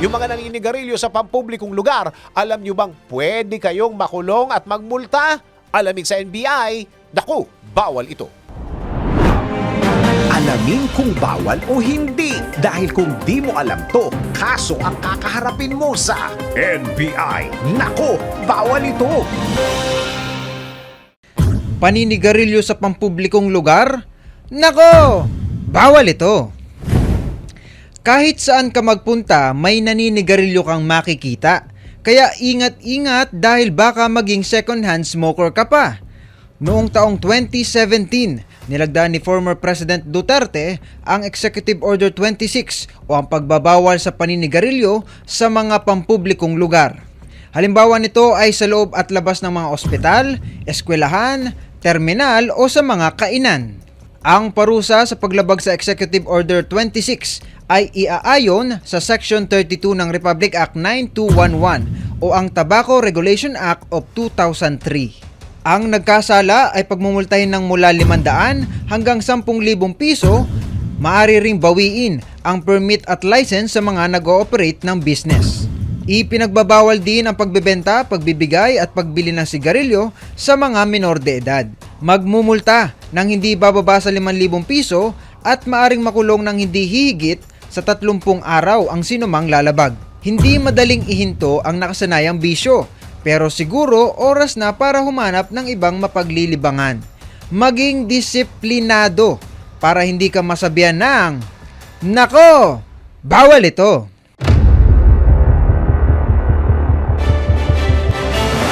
Yung mga naninigarilyo sa pampublikong lugar, alam nyo bang pwede kayong makulong at magmulta? Alamig sa NBI, naku, bawal ito. Alamin kung bawal o hindi. Dahil kung di mo alam to, kaso ang kakaharapin mo sa NBI. Nako, bawal ito. Paninigarilyo sa pampublikong lugar? Nako! Bawal ito! Kahit saan ka magpunta, may naninigarilyo kang makikita. Kaya ingat-ingat dahil baka maging second-hand smoker ka pa. Noong taong 2017, nilagdaan ni former President Duterte ang Executive Order 26 o ang pagbabawal sa paninigarilyo sa mga pampublikong lugar. Halimbawa nito ay sa loob at labas ng mga ospital, eskwelahan, terminal o sa mga kainan. Ang parusa sa paglabag sa Executive Order 26 ay iaayon sa Section 32 ng Republic Act 9211 o ang Tobacco Regulation Act of 2003. Ang nagkasala ay pagmumultahin ng mula 500 hanggang 10,000 piso, maaari ring bawiin ang permit at license sa mga nag-ooperate ng business. Ipinagbabawal din ang pagbebenta, pagbibigay at pagbili ng sigarilyo sa mga minor de edad. Magmumulta ng hindi bababa sa 5,000 piso at maaring makulong ng hindi hihigit sa 30 araw ang sinumang lalabag. Hindi madaling ihinto ang nakasanayang bisyo, pero siguro oras na para humanap ng ibang mapaglilibangan. Maging disiplinado para hindi ka masabihan ng, Nako, bawal ito!